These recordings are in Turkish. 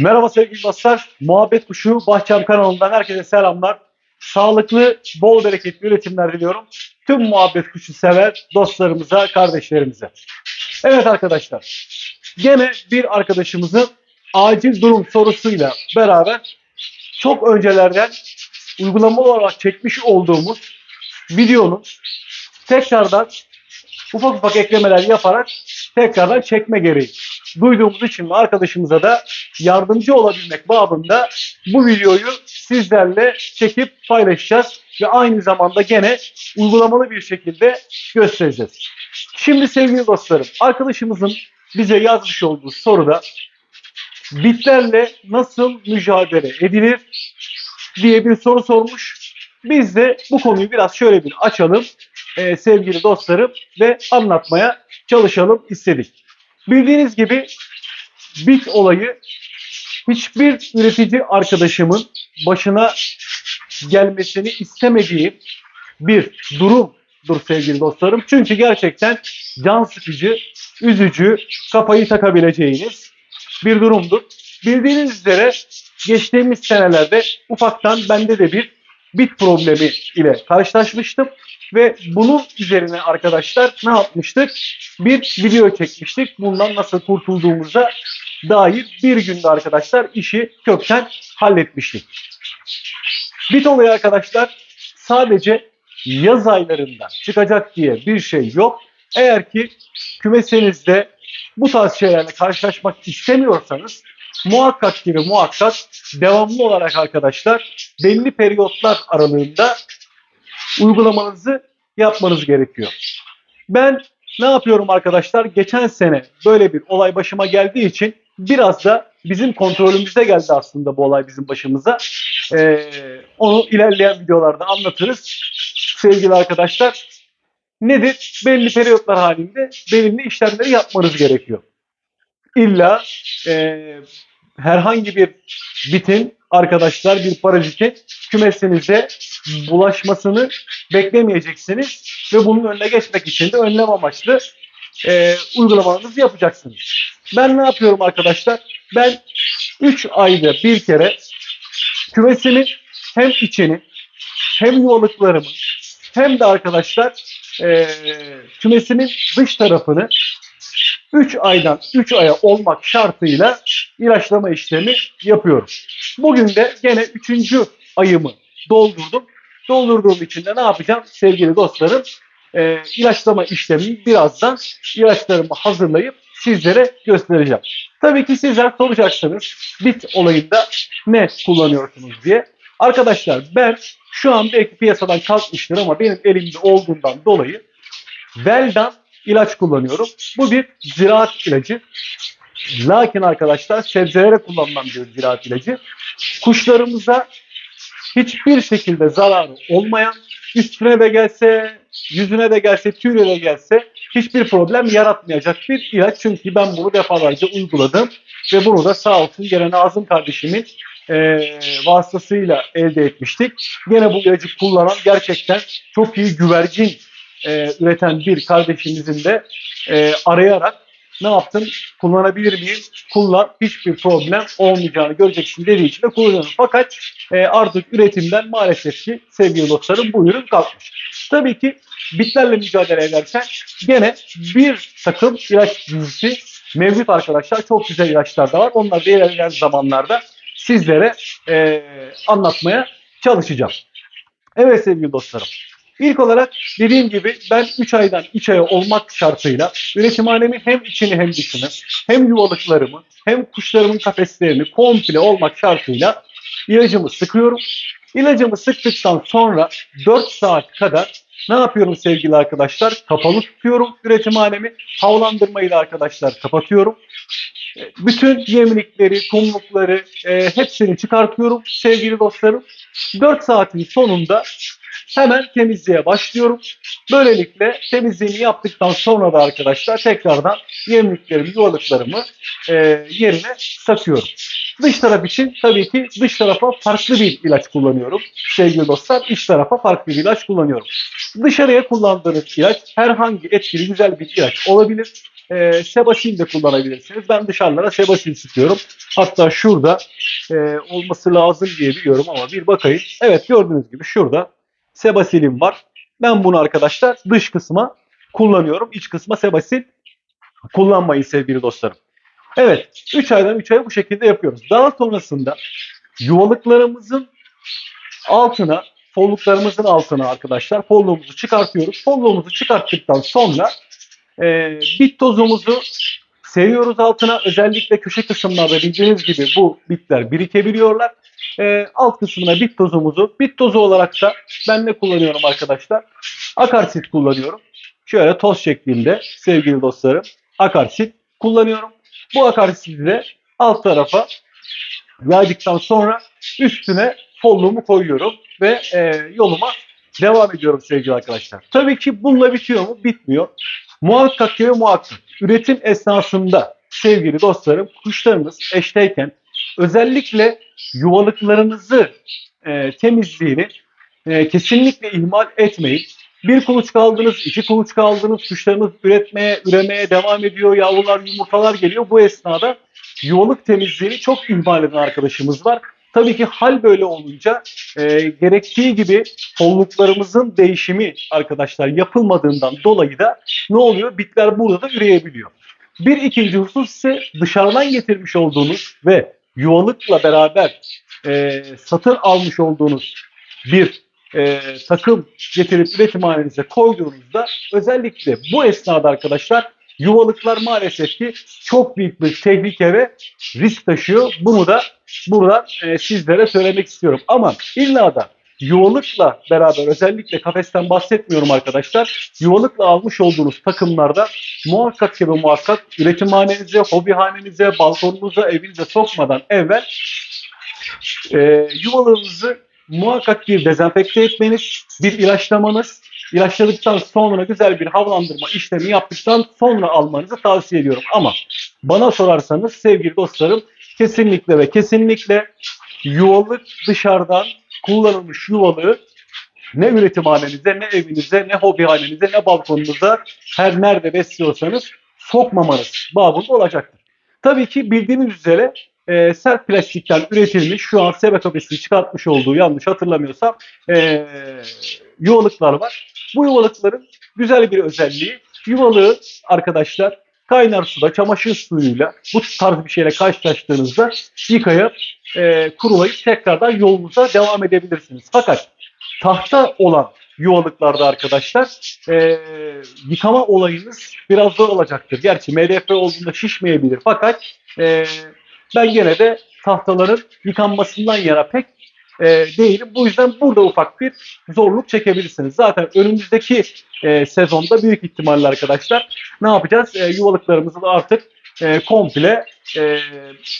Merhaba sevgili dostlar. Muhabbet Kuşu Bahçem kanalından herkese selamlar. Sağlıklı, bol bereketli üretimler diliyorum. Tüm Muhabbet Kuşu sever dostlarımıza, kardeşlerimize. Evet arkadaşlar. Gene bir arkadaşımızın acil durum sorusuyla beraber çok öncelerden uygulamalı olarak çekmiş olduğumuz videonun tekrardan ufak ufak eklemeler yaparak tekrardan çekme gereği duyduğumuz için arkadaşımıza da yardımcı olabilmek babında bu videoyu sizlerle çekip paylaşacağız ve aynı zamanda gene uygulamalı bir şekilde göstereceğiz. Şimdi sevgili dostlarım, arkadaşımızın bize yazmış olduğu soruda bitlerle nasıl mücadele edilir diye bir soru sormuş. Biz de bu konuyu biraz şöyle bir açalım e, sevgili dostlarım ve anlatmaya çalışalım istedik. Bildiğiniz gibi bit olayı hiçbir üretici arkadaşımın başına gelmesini istemediği bir durumdur sevgili dostlarım. Çünkü gerçekten can sıkıcı, üzücü, kafayı takabileceğiniz bir durumdur. Bildiğiniz üzere geçtiğimiz senelerde ufaktan bende de bir bit problemi ile karşılaşmıştım. Ve bunun üzerine arkadaşlar ne yapmıştık? Bir video çekmiştik. Bundan nasıl kurtulduğumuza dair bir günde arkadaşlar işi kökten halletmiştik. Bit olayı arkadaşlar sadece yaz aylarında çıkacak diye bir şey yok. Eğer ki kümesenizde bu tarz şeylerle karşılaşmak istemiyorsanız muhakkak ve muhakkak devamlı olarak arkadaşlar belli periyotlar aralığında uygulamanızı yapmanız gerekiyor. Ben ne yapıyorum arkadaşlar? Geçen sene böyle bir olay başıma geldiği için biraz da bizim kontrolümüzde geldi aslında bu olay bizim başımıza. Ee, onu ilerleyen videolarda anlatırız. Sevgili arkadaşlar nedir? Belli periyotlar halinde belirli işlemleri yapmanız gerekiyor. İlla e, herhangi bir bitin arkadaşlar bir parazitin kümesinize bulaşmasını beklemeyeceksiniz ve bunun önüne geçmek için de önlem amaçlı e, uygulamanızı yapacaksınız. Ben ne yapıyorum arkadaşlar? Ben 3 ayda bir kere kümesimin hem içini hem yuvalıklarımı hem de arkadaşlar e, kümesimin dış tarafını 3 aydan 3 aya olmak şartıyla ilaçlama işlemi yapıyorum. Bugün de gene 3. ayımı doldurdum. Doldurduğum için de ne yapacağım sevgili dostlarım? E, ilaçlama işlemini birazdan ilaçlarımı hazırlayıp sizlere göstereceğim. Tabii ki sizler soracaksınız bit olayında ne kullanıyorsunuz diye. Arkadaşlar ben şu an belki piyasadan kalkmıştır ama benim elimde olduğundan dolayı Veldan ilaç kullanıyorum. Bu bir ziraat ilacı. Lakin arkadaşlar sebzelere kullanılan bir ziraat ilacı. Kuşlarımıza hiçbir şekilde zararı olmayan, üstüne de gelse, yüzüne de gelse, tüyüne de gelse hiçbir problem yaratmayacak bir ilaç. Çünkü ben bunu defalarca uyguladım ve bunu da sağ olsun gene Nazım kardeşimin e, vasıtasıyla elde etmiştik. Gene bu ilacı kullanan gerçekten çok iyi güvercin e, üreten bir kardeşimizin de e, arayarak ne yaptım? Kullanabilir miyim? Kullan. Hiçbir problem olmayacağını göreceksin dediği için de kullanıyorum. Fakat e, artık üretimden maalesef ki sevgili dostlarım bu ürün kalkmış. Tabii ki bitlerle mücadele ederken gene bir takım ilaç dizisi mevcut arkadaşlar. Çok güzel ilaçlar da var. Onları da ilerleyen zamanlarda sizlere e, anlatmaya çalışacağım. Evet sevgili dostlarım. İlk olarak dediğim gibi ben 3 aydan 3 aya olmak şartıyla üretimhanemi hem içini hem dışını hem yuvalıklarımı hem kuşlarımın kafeslerini komple olmak şartıyla ilacımı sıkıyorum. İlacımı sıktıktan sonra 4 saat kadar ne yapıyorum sevgili arkadaşlar? Kapalı tutuyorum üretimhanemi. Havalandırmayla arkadaşlar kapatıyorum. Bütün yemlikleri, kumlukları e, hepsini çıkartıyorum sevgili dostlarım. 4 saatin sonunda hemen temizliğe başlıyorum. Böylelikle temizliğini yaptıktan sonra da arkadaşlar tekrardan yemliklerimi, yuvalıklarımı e, yerine takıyorum. Dış taraf için tabii ki dış tarafa farklı bir ilaç kullanıyorum. Sevgili dostlar iç tarafa farklı bir ilaç kullanıyorum. Dışarıya kullandığınız ilaç herhangi etkili güzel bir ilaç olabilir. e, Sebasil de kullanabilirsiniz. Ben dışarılara Sebasil sıkıyorum. Hatta şurada e, olması lazım diye biliyorum ama bir bakayım. Evet gördüğünüz gibi şurada Sebasilim var. Ben bunu arkadaşlar dış kısma kullanıyorum. İç kısma Sebasil kullanmayın sevgili dostlarım. Evet 3 aydan 3 aya bu şekilde yapıyoruz. Daha sonrasında yuvalıklarımızın altına folluklarımızın altına arkadaşlar folluğumuzu çıkartıyoruz. Folluğumuzu çıkarttıktan sonra e, bit tozumuzu seriyoruz altına. Özellikle köşe kısımlarda bildiğiniz gibi bu bitler birikebiliyorlar. E, alt kısmına bit tozumuzu, bit tozu olarak da ben ne kullanıyorum arkadaşlar? Akarsit kullanıyorum. Şöyle toz şeklinde sevgili dostlarım akarsit kullanıyorum. Bu akarsiti de alt tarafa yaydıktan sonra üstüne folluğumu koyuyorum ve e, yoluma devam ediyorum sevgili arkadaşlar. Tabii ki bununla bitiyor mu? Bitmiyor. Muhakkak ki muhakkak üretim esnasında sevgili dostlarım kuşlarınız eşteyken özellikle yuvalıklarınızı e, temizliğini e, kesinlikle ihmal etmeyin. Bir kuluçka aldınız, iki kuluçka aldınız, kuşlarınız üretmeye, üremeye devam ediyor, yavrular, yumurtalar geliyor. Bu esnada yuvalık temizliğini çok ihmal eden arkadaşımız var. Tabii ki hal böyle olunca e, gerektiği gibi kolluklarımızın değişimi arkadaşlar yapılmadığından dolayı da ne oluyor? Bitler burada da üreyebiliyor. Bir ikinci husus ise dışarıdan getirmiş olduğunuz ve yuvalıkla beraber e, satın almış olduğunuz bir e, takım getirip üretimhanenize koyduğunuzda özellikle bu esnada arkadaşlar yuvalıklar maalesef ki çok büyük bir tehlike ve risk taşıyor. Bunu da burada e, sizlere söylemek istiyorum. Ama illa da yuvalıkla beraber özellikle kafesten bahsetmiyorum arkadaşlar. Yuvalıkla almış olduğunuz takımlarda muhakkak ki ve muhakkak üretimhanenize, hobihanenize, balkonunuza, evinize sokmadan evvel e, yuvalarınızı muhakkak bir dezenfekte etmeniz, bir ilaçlamanız, ilaçladıktan sonra güzel bir havalandırma işlemi yaptıktan sonra almanızı tavsiye ediyorum. Ama bana sorarsanız sevgili dostlarım kesinlikle ve kesinlikle yuvalık dışarıdan kullanılmış yuvalığı ne üretimhanenize, ne evinize, ne hobihanenize, ne balkonunuza her nerede besliyorsanız sokmamanız babında olacaktır. Tabii ki bildiğiniz üzere e, sert plastikten üretilmiş şu an Seba kafesinin çıkartmış olduğu yanlış hatırlamıyorsam e, yuvalıklar var. Bu yuvalıkların güzel bir özelliği yuvalığı arkadaşlar kaynar suda çamaşır suyuyla bu tarz bir şeyle karşılaştığınızda yıkayıp e, kurulayıp tekrardan yolunuza devam edebilirsiniz. Fakat tahta olan yuvalıklarda arkadaşlar e, yıkama olayınız biraz zor olacaktır. Gerçi MDF olduğunda şişmeyebilir fakat e, ben gene de tahtaların yıkanmasından yana pek e, değilim. Bu yüzden burada ufak bir zorluk çekebilirsiniz. Zaten önümüzdeki e, sezonda büyük ihtimalle arkadaşlar ne yapacağız? E, yuvalıklarımızı da artık e, komple e,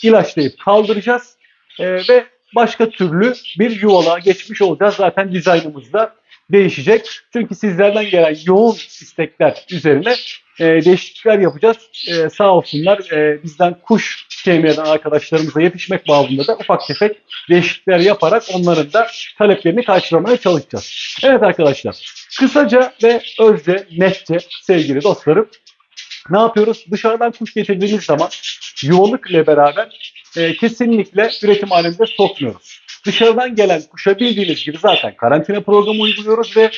ilaçlayıp kaldıracağız E, ve başka türlü bir yuvalığa geçmiş olacağız. Zaten dizaynımız da değişecek. Çünkü sizlerden gelen yoğun istekler üzerine e, değişiklikler yapacağız. E, sağ olsunlar e, bizden kuş sevmeyen arkadaşlarımıza yetişmek babında da ufak tefek değişiklikler yaparak onların da taleplerini karşılamaya çalışacağız. Evet arkadaşlar kısaca ve özce netçe sevgili dostlarım ne yapıyoruz? Dışarıdan kuş getirdiğimiz zaman yuvalık ile beraber e, kesinlikle üretim halinde sokmuyoruz. Dışarıdan gelen kuşa bildiğiniz gibi zaten karantina programı uyguluyoruz ve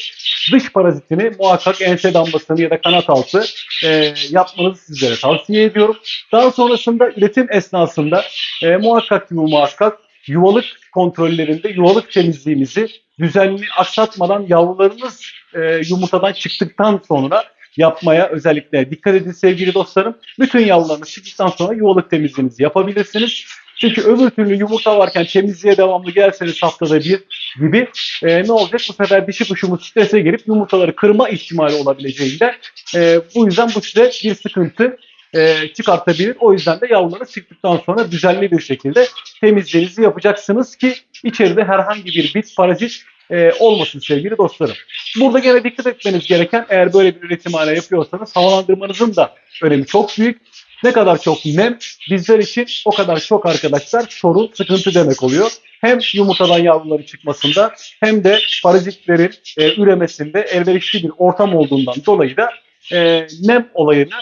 dış parazitini muhakkak ense damlasını ya da kanat altı e, yapmanızı sizlere tavsiye ediyorum. Daha sonrasında üretim esnasında e, muhakkak ki bu muhakkak yuvalık kontrollerinde yuvalık temizliğimizi düzenli aksatmadan yavrularınız e, yumurtadan çıktıktan sonra yapmaya özellikle dikkat edin sevgili dostlarım. Bütün yavrularınız çıktıktan sonra yuvalık temizliğinizi yapabilirsiniz. Çünkü öbür türlü yumurta varken temizliğe devamlı gelseniz haftada bir gibi e, ne olacak? Bu sefer dişi kuşumuz strese girip yumurtaları kırma ihtimali olabileceğinde e, bu yüzden bu size bir sıkıntı e, çıkartabilir. O yüzden de yavruları çıktıktan sonra düzenli bir şekilde temizliğinizi yapacaksınız ki içeride herhangi bir bit parazit e, olmasın sevgili dostlarım. Burada gene dikkat etmeniz gereken eğer böyle bir üretimhane yapıyorsanız havalandırmanızın da önemi çok büyük. Ne kadar çok nem bizler için o kadar çok arkadaşlar sorun, sıkıntı demek oluyor. Hem yumurtadan yavruları çıkmasında hem de parazitlerin e, üremesinde elverişli bir ortam olduğundan dolayı da e, nem olayını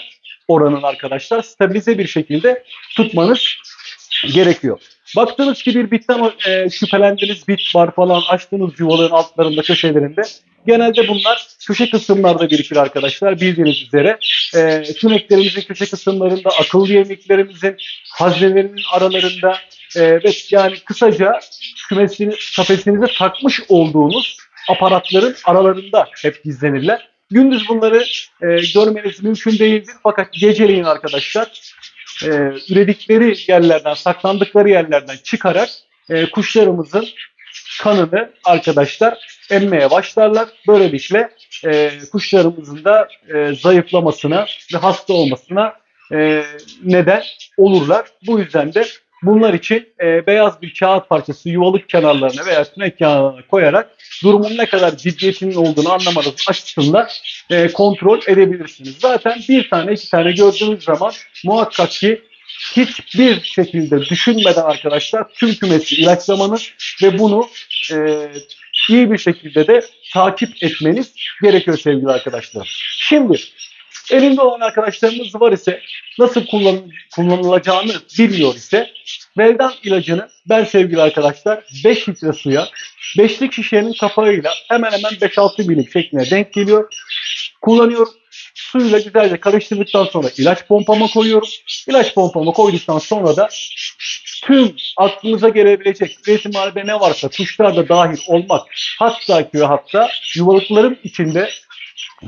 oranını arkadaşlar stabilize bir şekilde tutmanız gerekiyor. Baktınız ki bir bitten e, şüphelendiğiniz bit var falan açtığınız yuvaların altlarında köşelerinde. Genelde bunlar köşe kısımlarda birikir arkadaşlar bildiğiniz üzere. E, tüneklerimizin köşe kısımlarında, akıllı yemeklerimizin haznelerinin aralarında e, ve yani kısaca kümesini, kafesinize takmış olduğunuz aparatların aralarında hep gizlenirler. Gündüz bunları e, görmeniz mümkün değildir fakat geceleyin arkadaşlar e, üredikleri yerlerden, saklandıkları yerlerden çıkarak e, kuşlarımızın kanını arkadaşlar emmeye başlarlar. Böylelikle e, kuşlarımızın da e, zayıflamasına ve hasta olmasına e, neden olurlar. Bu yüzden de bunlar için e, beyaz bir kağıt parçası yuvalık kenarlarına veya tünek kenarlarına koyarak durumun ne kadar ciddiyetinin olduğunu anlamanız açısından e, kontrol edebilirsiniz. Zaten bir tane iki tane gördüğünüz zaman muhakkak ki hiçbir şekilde düşünmeden arkadaşlar tüm kümesi ilaçlamanız ve bunu e, iyi bir şekilde de takip etmeniz gerekiyor sevgili arkadaşlar. Şimdi elinde olan arkadaşlarımız var ise nasıl kullan, kullanılacağını bilmiyor ise Veldan ilacını ben sevgili arkadaşlar 5 litre suya 5'lik şişenin kapağıyla hemen hemen 5-6 milim şeklinde denk geliyor. Kullanıyorum. Suyla güzelce karıştırdıktan sonra ilaç pompama koyuyorum. İlaç pompama koyduktan sonra da tüm aklınıza gelebilecek üretimhanede ne varsa kuşlar da dahil olmak hatta ve hatta yuvalıkların içinde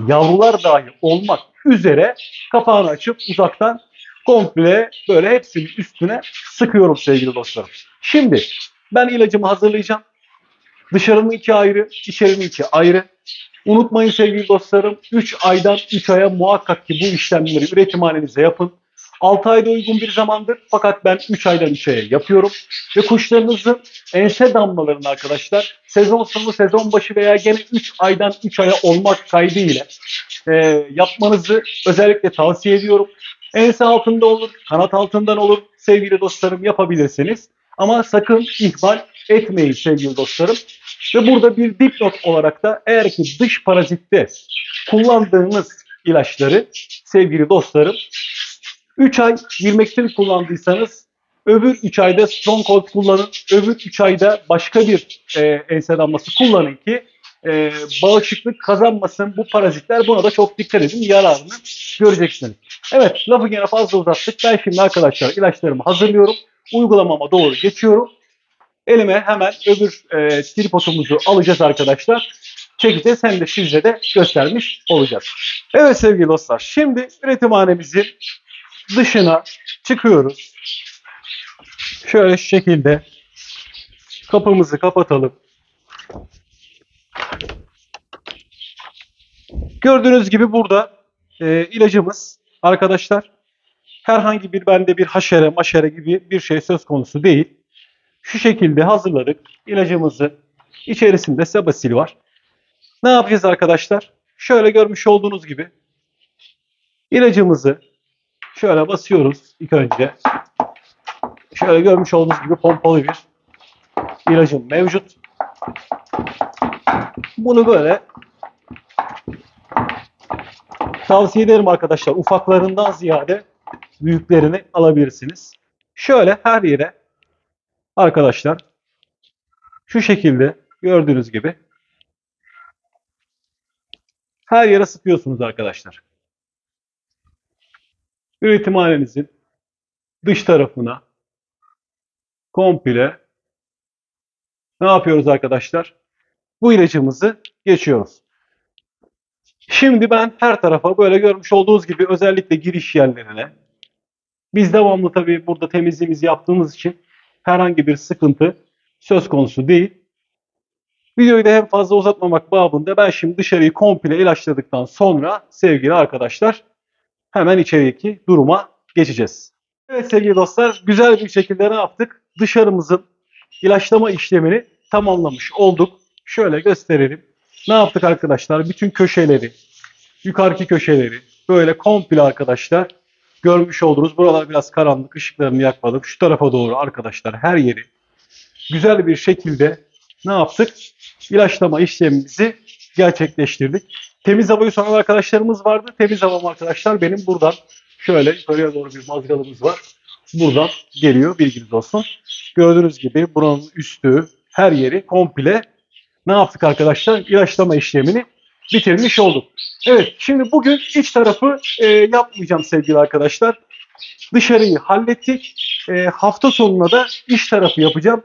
yavrular dahil olmak üzere kapağını açıp uzaktan komple böyle hepsinin üstüne sıkıyorum sevgili dostlarım. Şimdi ben ilacımı hazırlayacağım. Dışarının iki ayrı, içerinin iki ayrı. Unutmayın sevgili dostlarım 3 aydan 3 aya muhakkak ki bu işlemleri üretimhanenize yapın. 6 ayda uygun bir zamandır fakat ben 3 aydan 3 aya yapıyorum. Ve kuşlarınızın ense damlalarını arkadaşlar sezon sonu, sezon başı veya gene 3 aydan 3 aya olmak kaydıyla e, yapmanızı özellikle tavsiye ediyorum. Ense altında olur, kanat altından olur sevgili dostlarım yapabilirsiniz. Ama sakın ihmal etmeyin sevgili dostlarım. Ve burada bir dipnot olarak da eğer ki dış parazitte kullandığınız ilaçları sevgili dostlarım 3 ay Virmex'in kullandıysanız öbür 3 ayda Stronghold kullanın. Öbür 3 ayda başka bir e, ense damlası kullanın ki e, bağışıklık kazanmasın bu parazitler. Buna da çok dikkat edin. Yararını göreceksiniz. Evet lafı gene fazla uzattık. Ben şimdi arkadaşlar ilaçlarımı hazırlıyorum. Uygulamama doğru geçiyorum. Elime hemen öbür e, tripodumuzu alacağız arkadaşlar. Çekeceğiz hem de sizle de göstermiş olacağız. Evet sevgili dostlar şimdi üretimhanemizin dışına çıkıyoruz. Şöyle şu şekilde kapımızı kapatalım. Gördüğünüz gibi burada e, ilacımız arkadaşlar herhangi bir bende bir haşere maşere gibi bir şey söz konusu değil. Şu şekilde hazırladık. İlacımızı içerisinde sebasil var. Ne yapacağız arkadaşlar? Şöyle görmüş olduğunuz gibi ilacımızı şöyle basıyoruz ilk önce. Şöyle görmüş olduğunuz gibi pompalı bir ilacım mevcut. Bunu böyle tavsiye ederim arkadaşlar. Ufaklarından ziyade büyüklerini alabilirsiniz. Şöyle her yere arkadaşlar şu şekilde gördüğünüz gibi her yere sıkıyorsunuz arkadaşlar. Üretimhanenizin dış tarafına komple ne yapıyoruz arkadaşlar? Bu ilacımızı geçiyoruz. Şimdi ben her tarafa böyle görmüş olduğunuz gibi özellikle giriş yerlerine biz devamlı tabii burada temizliğimizi yaptığımız için herhangi bir sıkıntı söz konusu değil. Videoyu da hem fazla uzatmamak babında ben şimdi dışarıyı komple ilaçladıktan sonra sevgili arkadaşlar hemen içerideki duruma geçeceğiz. Evet sevgili dostlar güzel bir şekilde ne yaptık? Dışarımızın ilaçlama işlemini tamamlamış olduk. Şöyle gösterelim. Ne yaptık arkadaşlar? Bütün köşeleri, yukarıki köşeleri böyle komple arkadaşlar görmüş olduğunuz buralar biraz karanlık ışıklarını yakmadım. Şu tarafa doğru arkadaşlar her yeri güzel bir şekilde ne yaptık? İlaçlama işlemimizi gerçekleştirdik. Temiz havayı soran arkadaşlarımız vardı. Temiz havam arkadaşlar benim buradan Şöyle yukarıya doğru bir mazgalımız var. Buradan geliyor bilginiz olsun. Gördüğünüz gibi buranın üstü her yeri komple ne yaptık arkadaşlar? İlaçlama işlemini bitirmiş olduk. Evet şimdi bugün iç tarafı e, yapmayacağım sevgili arkadaşlar. Dışarıyı hallettik. E, hafta sonuna da iç tarafı yapacağım.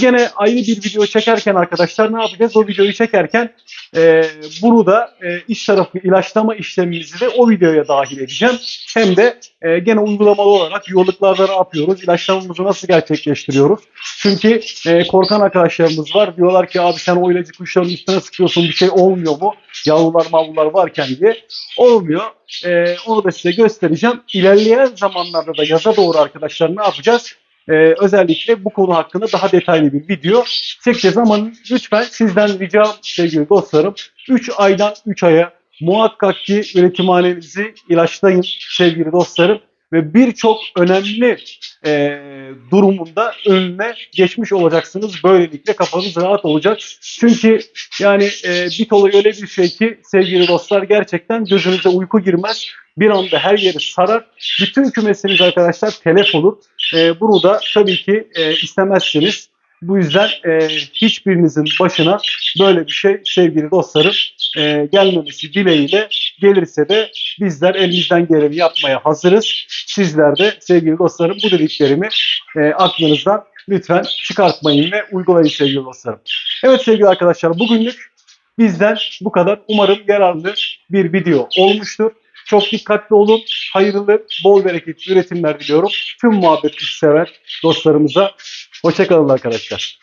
Gene ayrı bir video çekerken arkadaşlar ne yapacağız? O videoyu çekerken e, bunu da e, iç tarafı ilaçlama işlemimizi de o videoya dahil edeceğim. Hem de e, gene uygulamalı olarak yoluklarda ne yapıyoruz? İlaçlamamızı nasıl gerçekleştiriyoruz? Çünkü e, korkan arkadaşlarımız var. Diyorlar ki abi sen o ilacı kuşların üstüne sıkıyorsun bir şey olmuyor mu? Yavrular mavrular varken diye. Olmuyor. E, onu da size göstereceğim. İlerleyen zamanlarda da yaza doğru arkadaşlar ne yapacağız? Ee, özellikle bu konu hakkında daha detaylı bir video çekeceğiz. Ama lütfen sizden ricam sevgili dostlarım 3 aydan 3 aya muhakkak ki üretimhanenizi ilaçlayın sevgili dostlarım ve birçok önemli e, durumunda önüne geçmiş olacaksınız. Böylelikle kafanız rahat olacak. Çünkü yani e, bit olayı öyle bir şey ki sevgili dostlar gerçekten gözünüze uyku girmez. Bir anda her yeri sarar. Bütün kümesiniz arkadaşlar telef olur. E, bunu da tabii ki e, istemezsiniz. Bu yüzden e, hiçbirinizin başına böyle bir şey sevgili dostlarım e, gelmemesi dileğiyle gelirse de bizler elimizden geleni yapmaya hazırız. Sizler de sevgili dostlarım bu dediklerimi e, aklınızdan lütfen çıkartmayın ve uygulayın sevgili dostlarım. Evet sevgili arkadaşlar bugünlük bizden bu kadar. Umarım yararlı bir video olmuştur. Çok dikkatli olun. Hayırlı, bol bereketli üretimler diliyorum. Tüm muhabbet sever dostlarımıza. Hoşçakalın arkadaşlar.